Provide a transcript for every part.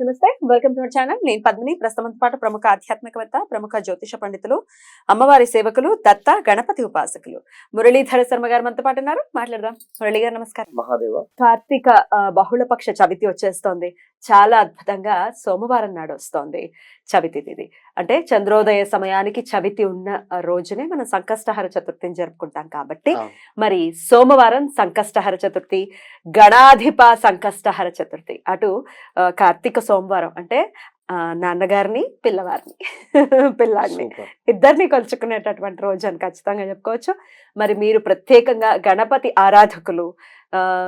నమస్తే welcome to our channel. నేను పద్మిని ప్రస్తుతంతో పాటు ప్రముఖ ఆధ్యాత్మికవేత్త ప్రముఖ జ్యోతిష పండితులు అమ్మవారి సేవకులు దత్త గణపతి ఉపాసకులు. మురళీధర శర్మ గారు మనతో పాటు ఉన్నారు. మాట్లాడదాం. మురళి గారు నమస్కారం. మహాదేవ. కార్తీక బహుళపక్ష చవితి వచ్చేస్తోంది. చాలా అద్భుతంగా సోమవారం నాడు వస్తోంది చవితి తిథి అంటే చంద్రోదయ సమయానికి చవితి ఉన్న రోజునే మనం సంకష్టహర చతుర్థిని జరుపుకుంటాం కాబట్టి మరి సోమవారం సంకష్టహర చతుర్థి గణాధిప సంకష్టహర చతుర్థి. అటు కార్తీక సోమవారం అంటే ఆ, నాన్నగారిని పిల్లవారిని పిల్లాడిని ఇద్దరిని కొలుచుకునేటటువంటి రోజు అని ఖచ్చితంగా చెప్పుకోవచ్చు. మరి మీరు ప్రత్యేకంగా గణపతి ఆరాధకులు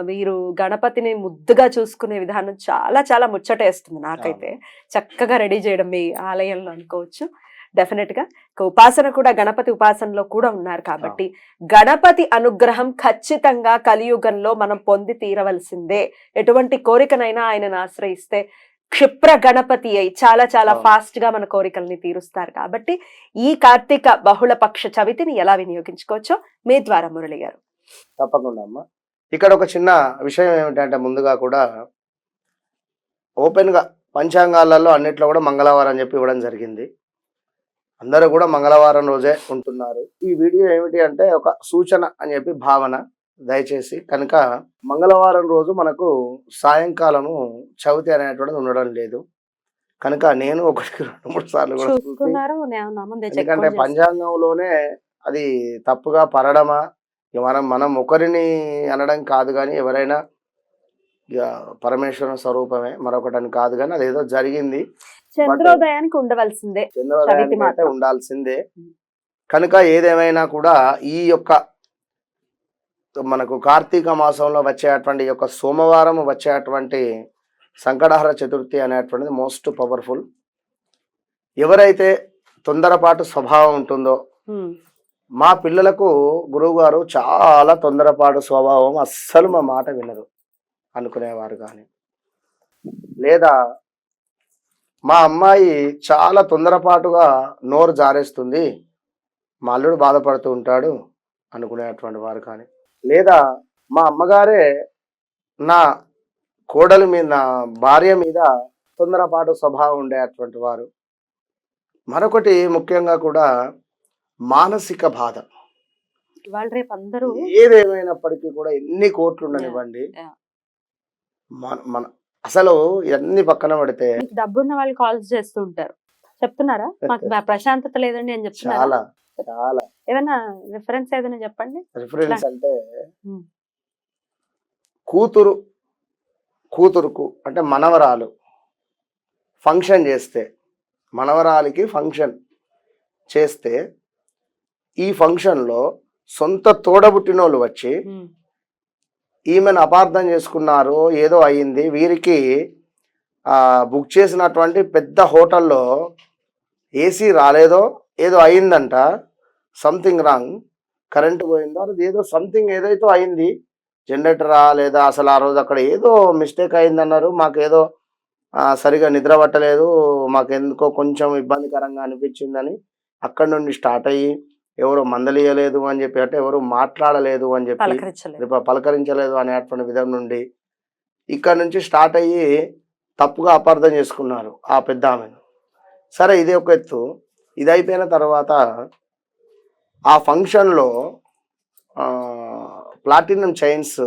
మీరు గణపతిని ముద్దుగా చూసుకునే విధానం చాలా చాలా ముచ్చటేస్తుంది నాకైతే. చక్కగా రెడీ చేయడం మీ ఆలయంలో అనుకోవచ్చు. డెఫినెట్గా ఉపాసన కూడా గణపతి ఉపాసనలో కూడా ఉన్నారు కాబట్టి గణపతి అనుగ్రహం ఖచ్చితంగా కలియుగంలో మనం పొంది తీరవలసిందే. ఎటువంటి కోరికనైనా ఆయనను ఆశ్రయిస్తే క్షిప్ర గణపతి అయి చాలా చాలా. ఫాస్ట్గా మన కోరికల్ని తీరుస్తారు కాబట్టి ఈ కార్తీక బహుళ పక్ష చవితిని ఎలా వినియోగించుకోవచ్చో మీ ద్వారా మురళి గారు. తప్పకుండా అమ్మా. ఇక్కడ ఒక చిన్న విషయం ఏమిటంటే ముందుగా కూడా ఓపెన్గా పంచాంగాలలో అన్నిట్లో కూడా మంగళవారం అని చెప్పి ఇవ్వడం జరిగింది. అందరూ కూడా మంగళవారం రోజే ఉంటున్నారు. ఈ వీడియో ఏమిటి అంటే ఒక సూచన అని చెప్పి భావన. దయచేసి కనుక మంగళవారం రోజు మనకు సాయంకాలము చవితి అనేటువంటిది ఉండడం లేదు. కనుక నేను ఒకటికి రెండు మూడు సార్లు కూడా ఎందుకంటే. పంచాంగంలోనే అది తప్పుగా పరడమా మనం మనం ఒకరిని అనడం కాదు కానీ ఎవరైనా పరమేశ్వర స్వరూపమే మరొకటని కాదు కానీ అది ఏదో జరిగింది. చంద్రోదయానికి ఉండవలసిందే. చంద్రోదయానికి. ఉండాల్సిందే. కనుక ఏదేమైనా కూడా ఈ యొక్క మనకు కార్తీక మాసంలో వచ్చేటువంటి యొక్క సోమవారం వచ్చేటువంటి సంకటహర చతుర్థి అనేటువంటిది మోస్ట్ పవర్ఫుల్. ఎవరైతే తొందరపాటు స్వభావం ఉంటుందో మా పిల్లలకు గురువుగారు చాలా తొందరపాటు స్వభావం అస్సలు మా మాట వినరు అనుకునేవారు కానీ. లేదా మా అమ్మాయి చాలా తొందరపాటుగా నోరు జారేస్తుంది మా అల్లుడు బాధపడుతూ ఉంటాడు అనుకునేటువంటి వారు కానీ. లేదా మా అమ్మగారే నా కోడలి మీద నా భార్య మీద తొందరపాటు స్వభావం ఉండేటువంటి వారు. మరొకటి ముఖ్యంగా కూడా మానసిక బాధ. ఇవాళ రేపు అందరూ ఏదేమైనప్పటికీ కూడా ఎన్ని కోట్లు ఉండనివ్వండి Yeah. మన మన అసలు ఇవన్నీ పక్కన పెడితే డబ్బున్న వాళ్ళు కాల్స్ చేస్తూ ఉంటారు చెప్తున్నారా? మాకు ప్రశాంతత లేదండి అని చెప్తున్నారా? చాలా చాలా. ఏదైనా రిఫరెన్స్ ఏదైనా చెప్పండి? రిఫరెన్స్ అంటే. కూతురు కూతురుకు అంటే మనవరాలు ఫంక్షన్ చేస్తే మనవరాలికి ఫంక్షన్ చేస్తే ఈ ఫంక్షన్లో సొంత తోడబుట్టినోళ్ళు వచ్చి ఈమెను అపార్థం చేసుకున్నారు ఏదో అయ్యింది. వీరికి ఆ, బుక్ చేసినటువంటి పెద్ద హోటల్లో ఏసీ రాలేదో ఏదో అయిందంట సంథింగ్ రాంగ్. కరెంట్ పోయిందో? అది ఏదో సంథింగ్ ఏదైతే అయింది జనరేటరా లేదా? అసలు ఆ రోజు అక్కడ ఏదో మిస్టేక్ అయిందన్నారు మాకేదో సరిగా నిద్ర పట్టలేదు. మాకు ఎందుకో కొంచెం ఇబ్బందికరంగా అనిపించిందని అక్కడి నుండి స్టార్ట్ అయ్యి ఎవరు మందలియలేదు అని చెప్పి అంటే ఎవరు మాట్లాడలేదు అని చెప్పి పలకరించలేదు. అనేటువంటి విధం నుండి ఇక్కడ నుంచి స్టార్ట్ అయ్యి తప్పుగా అపార్థం చేసుకున్నారు ఆ పెద్ద ఆమెను. సరే ఇది ఒక ఎత్తు. ఇది అయిపోయిన తర్వాత ఆ ఫంక్షన్లో ప్లాటినం చైన్స్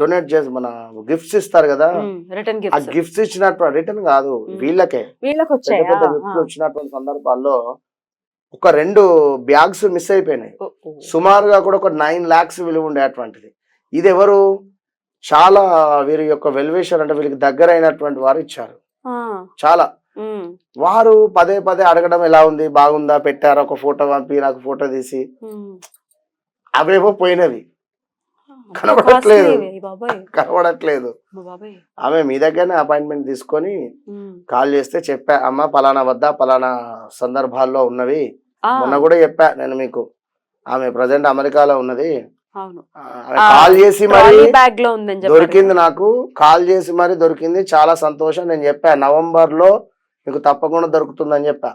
డొనేట్ చేసి మన గిఫ్ట్స్ ఇస్తారు కదా? ఆ గిఫ్ట్ గిఫ్ట్స్ ఇచ్చినటువంటి రిటర్న్ కాదు. వీళ్ళకే. వీళ్ళకి పెద్ద వచ్చాయా పెద్ద గిఫ్ట్లు వచ్చినటువంటి సందర్భాల్లో ఒక రెండు బ్యాగ్స్ మిస్ అయిపోయినాయి. సుమారుగా కూడా ఒక నైన్ ల్యాక్స్ విలువ ఉండేటువంటిది ఇది ఎవరు? చాలా వీరి యొక్క వెల్వేషన్ అంటే వీరికి దగ్గర అయినటువంటి వారు ఇచ్చారు. చాలా. వారు పదే పదే అడగడం ఎలా ఉంది? బాగుందా? పెట్టారా? ఒక ఫోటో పంపి నాకు ఫోటో తీసి. అవేవో పోయినవి. కనబడట్లేదు. కనబడట్లేదు. ఆమె మీ దగ్గరనే అపాయింట్మెంట్ తీసుకొని. కాల్ చేస్తే చెప్పా అమ్మ పలానా వద్ద? పలానా సందర్భాల్లో ఉన్నవి. మొన్న కూడా చెప్పా నేను మీకు. ఆమె ప్రజెంట్ అమెరికాలో ఉన్నది. కాల్ చేసి మరి దొరికింది నాకు. కాల్ చేసి మరి దొరికింది. చాలా సంతోషం. నేను చెప్పా నవంబర్లో మీకు తప్పకుండా దొరుకుతుందని చెప్పా.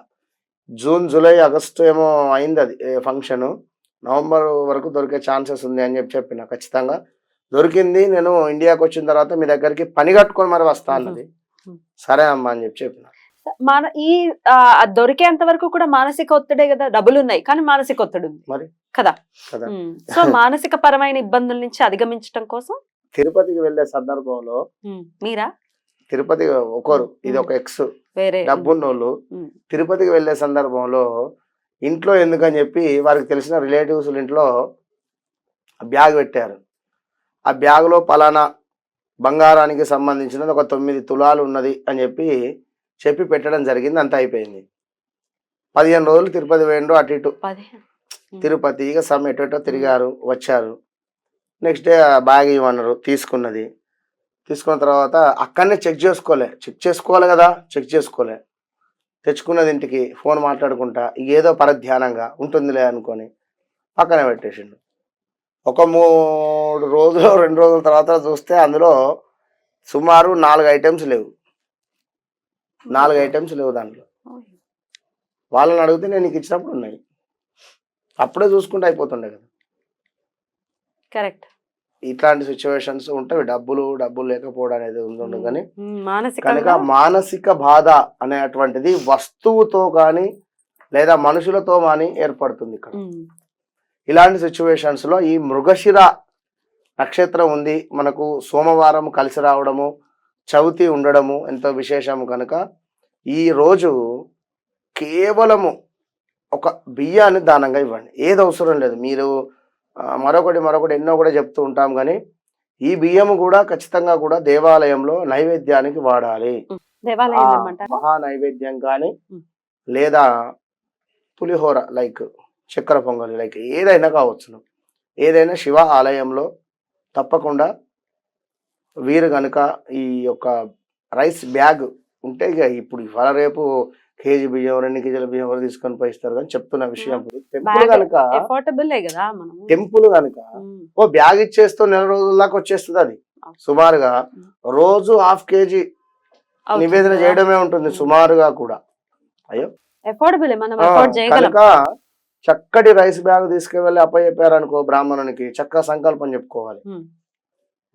జూన్ జూలై ఆగస్టు ఏమో అయింది అది ఫంక్షన్ నవంబర్ వరకు దొరికే ఛాన్సెస్ ఉంది అని చెప్పి చెప్పిన ఖచ్చితంగా. దొరికింది. నేను ఇండియాకి వచ్చిన తర్వాత మీ దగ్గరికి పని కట్టుకొని మరి వస్తా అన్నది. సరే అమ్మా అని చెప్పి చెప్పిన. మన ఈ దొరికేంత వరకు కూడా మానసిక ఒత్తిడే కదా డబ్బులు ఉన్నాయి కానీ మానసిక ఒత్తిడి ఉంది. మరి? కదా. సో మానసిక పరమైన ఇబ్బందుల నుంచి అధిగమించడం కోసం? తిరుపతికి వెళ్ళే సందర్భంలో మీరా? తిరుపతి ఒకరు ఇది ఒక ఎక్స్ వేరే. డబ్బున్నోళ్ళు. తిరుపతికి వెళ్ళే సందర్భంలో ఇంట్లో ఎందుకని చెప్పి వారికి తెలిసిన రిలేటివ్స్ ఇంట్లో బ్యాగ్ పెట్టారు. ఆ బ్యాగ్లో పలానా బంగారానికి సంబంధించినది ఒక తొమ్మిది తులాలు ఉన్నది అని చెప్పి చెప్పి పెట్టడం జరిగింది అంత అయిపోయింది. పదిహేను రోజులు తిరుపతి వేయండు అటు ఇటు. తిరుపతి ఇక సమ్ ఎటు ఎటో తిరిగారు వచ్చారు. నెక్స్ట్ డే బ్యాగ్ ఇవ్వన్నారు తీసుకున్నది. తీసుకున్న తర్వాత అక్కడనే చెక్ చేసుకోలే. చెక్ చేసుకోవాలి కదా చెక్ చేసుకోలే. తెచ్చుకున్నది ఇంటికి ఫోన్ మాట్లాడుకుంటా ఏదో పరధ్యానంగా ఉంటుందిలే అనుకొని పక్కన పెట్టేసిండు. ఒక మూడు రోజులు రెండు రోజుల తర్వాత చూస్తే అందులో సుమారు నాలుగు ఐటమ్స్ లేవు. నాలుగు ఐటమ్స్ లేవు దాంట్లో. వాళ్ళని అడిగితే నేను నీకు ఇచ్చినప్పుడు ఉన్నాయి. అప్పుడే చూసుకుంటే అయిపోతుండే కదా. కరెక్ట్. ఇట్లాంటి సిచ్యువేషన్స్ ఉంటాయి. డబ్బులు డబ్బులు లేకపోవడం అనేది ఉండదు కానీ కనుక మానసిక బాధ అనేటువంటిది వస్తువుతో కానీ లేదా మనుషులతో కానీ ఏర్పడుతుంది ఇక్కడ. ఇలాంటి సిచ్యువేషన్స్లో ఈ మృగశిర నక్షత్రం ఉంది. మనకు సోమవారం కలిసి రావడము చవితి ఉండడము ఎంతో విశేషము కనుక ఈ రోజు కేవలము ఒక బియ్యాన్ని దానంగా ఇవ్వండి. ఏది అవసరం లేదు. మీరు మరొకటి మరొకటి ఎన్నో కూడా చెప్తూ ఉంటాం కానీ ఈ బియ్యము కూడా ఖచ్చితంగా కూడా దేవాలయంలో నైవేద్యానికి వాడాలి. మహా నైవేద్యం కానీ. లేదా పులిహోర లైక్ చక్కెర పొంగలి లైక్ ఏదైనా కావచ్చును. ఏదైనా శివ ఆలయంలో తప్పకుండా వీరు కనుక ఈ యొక్క రైస్ బ్యాగ్ ఉంటే ఇక ఇప్పుడు ఇవాళ రేపు కేజీ బియ్యం రెండు కేజీల బియ్యం ఎవరు తీసుకొని పోయి ఇస్తారు కానీ చెప్తున్న విషయం టెంపుల్ కనుక టెంపుల్ కనుక ఓ బ్యాగ్ ఇచ్చేస్తూ నెల రోజుల దాకా వచ్చేస్తుంది అది. సుమారుగా రోజు హాఫ్ కేజీ నివేదన. చేయడమే ఉంటుంది సుమారుగా కూడా. చేయగలం. కనుక చక్కటి రైస్ బ్యాగ్ తీసుకువెళ్ళి అప్పచెప్పారు అనుకో బ్రాహ్మణునికి చక్కగా సంకల్పం చెప్పుకోవాలి.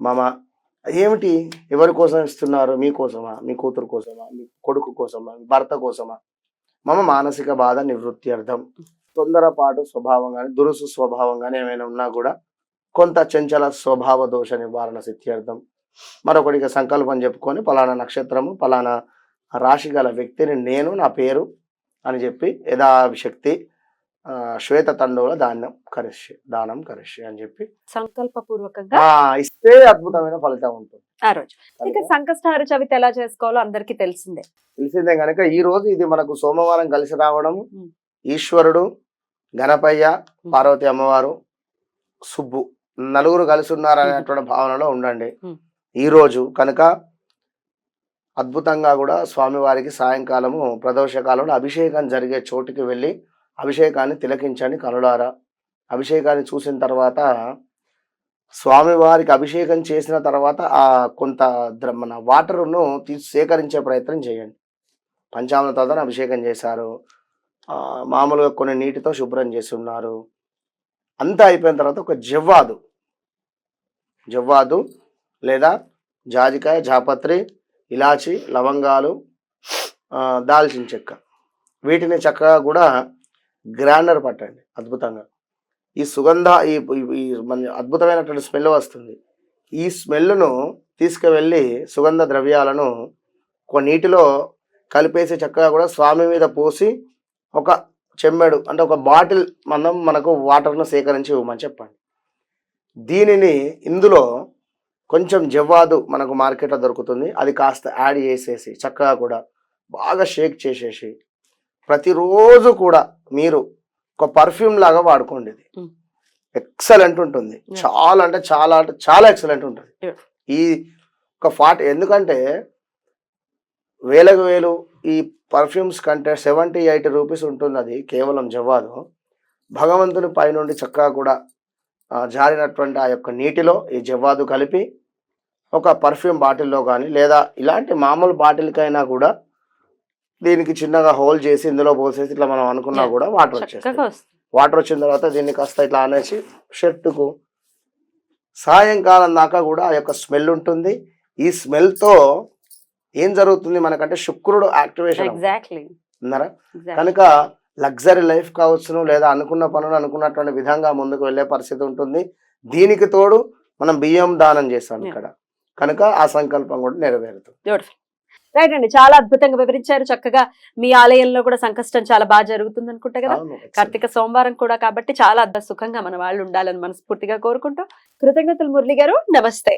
మామ ఏమిటి ఎవరి కోసం ఇస్తున్నారు? మీ కోసమా? మీ కూతురు కోసమా? మీ కొడుకు కోసమా? మీ భర్త కోసమా? మమ మానసిక బాధ నివృత్తి అర్థం. తొందరపాటు స్వభావం కానీ దురుసు స్వభావం కానీ ఏమైనా ఉన్నా కూడా కొంత చంచల స్వభావ దోష నివారణ సిద్ధ్యర్థం మరొకటికి సంకల్పం చెప్పుకొని పలానా నక్షత్రము పలానా రాశి గల వ్యక్తిని నేను నా పేరు అని చెప్పి యథాశక్తి శ్వేత తండవుల దానం కరిష్య దానం కరిష్య అని చెప్పి సంకల్ప పూర్వకంగా ఆ ఇస్తే అద్భుతమైన ఫలితం ఉంటుంది. ఆ రోజు. ఇక సంకష్టహార చవితి ఎలా చేసుకోవాలో అందరికీ తెలిసిందే. తెలిసిందే కనుక ఈ రోజు ఇది మనకు సోమవారం కలిసి రావడం. ఈశ్వరుడు గణపయ్య పార్వతి అమ్మవారు సుబ్బు నలుగురు కలిసి ఉన్నారనేటువంటి భావనలో ఉండండి. ఈ రోజు కనుక అద్భుతంగా కూడా స్వామివారికి సాయంకాలము ప్రదోష కాలంలో అభిషేకం జరిగే చోటుకి వెళ్ళి అభిషేకాన్ని తిలకించండి కనులారా. అభిషేకాన్ని చూసిన తర్వాత స్వామివారికి అభిషేకం చేసిన తర్వాత ఆ కొంత మన వాటర్ను తీసి సేకరించే ప్రయత్నం చేయండి. పంచామృతాలతో అభిషేకం చేశారు. మామూలుగా కొన్ని నీటితో శుభ్రం చేసి ఉన్నారు అంతా అయిపోయిన తర్వాత ఒక జవ్వాదు. జవ్వాదు లేదా జాజికాయ జాపత్రి ఇలాచి లవంగాలు దాల్చిన చెక్క. వీటిని చక్కగా కూడా గ్రైండర్ పట్టండి అద్భుతంగా. ఈ సుగంధ ఈ ఈ మన అద్భుతమైనటువంటి స్మెల్ వస్తుంది. ఈ స్మెల్ను తీసుకువెళ్ళి సుగంధ ద్రవ్యాలను ఒక నీటిలో కలిపేసి చక్కగా కూడా స్వామి మీద పోసి ఒక చెమ్మెడు అంటే ఒక బాటిల్ మనం మనకు వాటర్ను సేకరించి ఇవ్వమని చెప్పండి. దీనిని ఇందులో కొంచెం జవ్వాదు మనకు మార్కెట్లో దొరుకుతుంది. అది కాస్త యాడ్ చేసేసి చక్కగా కూడా బాగా షేక్ చేసేసి ప్రతిరోజు కూడా మీరు ఒక పర్ఫ్యూమ్ లాగా వాడుకోండి ఇది. ఎక్సలెంట్ ఉంటుంది. చాలా అంటే చాలా అంటే చాలా ఎక్సలెంట్ ఉంటుంది. ఈ ఒక ఫార్టీ ఎందుకంటే వేలకు వేలు ఈ పర్ఫ్యూమ్స్ కంటే సెవెంటీ ఎయిటీ రూపీస్ ఉంటుంది అది కేవలం జవాదు భగవంతుని పైనుండి చక్కగా కూడా జారినటువంటి ఆ యొక్క నీటిలో ఈ జవ్వాదు కలిపి ఒక పర్ఫ్యూమ్ బాటిల్లో కానీ లేదా ఇలాంటి మామూలు బాటిల్కైనా కూడా దీనికి చిన్నగా హోల్ చేసి ఇందులో పోసేసి ఇట్లా మనం అనుకున్నా. కూడా వాటర్ వస్తుంది. వాటర్ వచ్చిన తర్వాత దీన్ని కాస్త ఇట్లా అనేసి షర్టుకు సాయంకాలం దాకా కూడా ఆ యొక్క స్మెల్ ఉంటుంది. ఈ స్మెల్తో ఏం జరుగుతుంది మనకంటే శుక్రుడు యాక్టివేషన్ ఉన్నారా కనుక లగ్జరీ లైఫ్ కావచ్చును లేదా అనుకున్న పనులు అనుకున్నటువంటి విధంగా ముందుకు వెళ్ళే పరిస్థితి ఉంటుంది. దీనికి తోడు మనం బియ్యం దానం చేస్తాం. ఇక్కడ. కనుక ఆ సంకల్పం కూడా నెరవేరుతుంది. రైట్ అండి. చాలా అద్భుతంగా వివరించారు. చక్కగా మీ ఆలయంలో కూడా సంకష్టం చాలా బాగా జరుగుతుంది అనుకుంటా కదా. కార్తీక సోమవారం కూడా కాబట్టి చాలా అద్భుత సుఖంగా మన వాళ్ళు ఉండాలని మనస్ఫూర్తిగా కోరుకుంటూ కృతజ్ఞతలు మురళి గారు. నమస్తే.